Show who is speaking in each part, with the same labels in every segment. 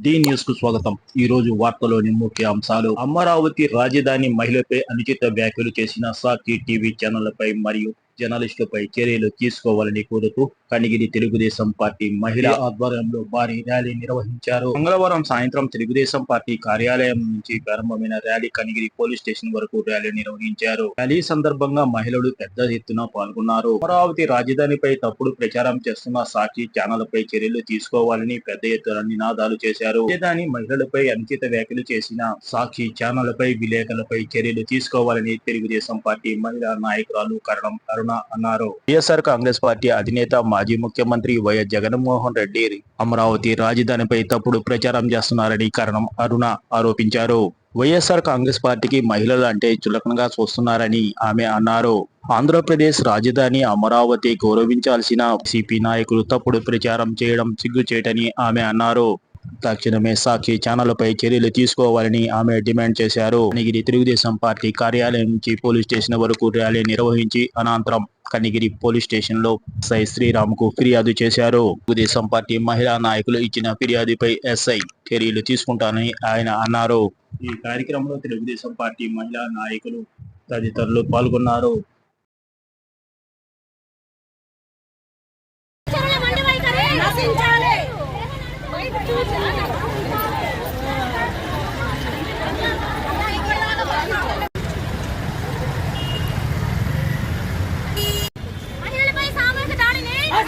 Speaker 1: D న్యూస్కు స్వాగతం. ఈ రోజు వార్తలోని ముఖ్య అంశాలు. అమరావతి రాజధాని మహిళపై అనుచిత వ్యాఖ్యలు చేసిన సాక్షి టీవీ ఛానళ్ళపై మరియు జర్నలిస్టులపై చర్యలు తీసుకోవాలని కోరుతూ కనిగిరి తెలుగుదేశం పార్టీ మహిళా ఆధ్వర్యంలో భారీ ర్యాలీ నిర్వహించారు. మంగళవారం సాయంత్రం తెలుగుదేశం పార్టీ కార్యాలయం నుంచి ప్రారంభమైన ర్యాలీ కనిగిరి పోలీస్ స్టేషన్ వరకు ర్యాలీ నిర్వహించారు. ర్యాలీ సందర్భంగా మహిళలు పెద్ద ఎత్తున పాల్గొన్నారు. అమరావతి రాజధానిపై తప్పుడు ప్రచారం చేస్తున్న సాక్షి ఛానళ్ళపై చర్యలు తీసుకోవాలని పెద్ద ఎత్తున నినాదాలు చేశారు. రాజధాని మహిళలపై అనుచిత వ్యాఖ్యలు చేసిన సాక్షి ఛానళ్ళపై విలేకరులపై చర్యలు తీసుకోవాలని తెలుగుదేశం పార్టీ మహిళా నాయకురాలు కరణం అరుణ అన్నారు. వైఎస్ఆర్ కాంగ్రెస్ పార్టీ అధినేత మాజీ ముఖ్యమంత్రి వైఎస్ జగన్మోహన్ రెడ్డి అమరావతి రాజధానిపై తప్పుడు ప్రచారం చేస్తున్నారని కరణం అరుణ ఆరోపించారు. వైఎస్ఆర్ కాంగ్రెస్ పార్టీకి మహిళలు అంటే చులకనగా చూస్తున్నారని ఆమె అన్నారు. ఆంధ్రప్రదేశ్ రాజధాని అమరావతి గౌరవించాల్సిన సిపి నాయకులు తప్పుడు ప్రచారం చేయడం సిగ్గుచేటని ఆమె అన్నారు. తక్షణమే సాక్షి ఛానళ్ళపై చర్యలు తీసుకోవాలని ఆమె డిమాండ్ చేశారు. కనిగిరి తెలుగుదేశం పార్టీ కార్యాలయం నుంచి పోలీస్ స్టేషన్ వరకు ర్యాలీ నిర్వహించి అనంతరం కనిగిరి పోలీస్ స్టేషన్లో ఎస్ఐ శ్రీరామ్కు ఫిర్యాదు చేశారు. తెలుగుదేశం పార్టీ మహిళా నాయకులు ఇచ్చిన ఫిర్యాదుపై ఎస్ఐ చర్యలు తీసుకుంటానని ఆయన అన్నారు. ఈ కార్యక్రమంలో తెలుగుదేశం పార్టీ మహిళా నాయకులు తదితరులు పాల్గొన్నారు
Speaker 2: చర్యల మండి వైఖరి నశించాలి మహిళలపై సామూహిక దాడిని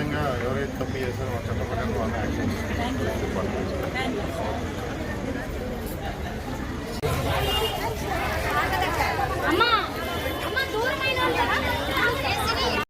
Speaker 3: ఖచ్చితంగా ఎవరైతే తప్పు చేశారో వాళ్ళ చట్టపరంగా వాళ్ళని యాక్షన్ తీసుకుంటారు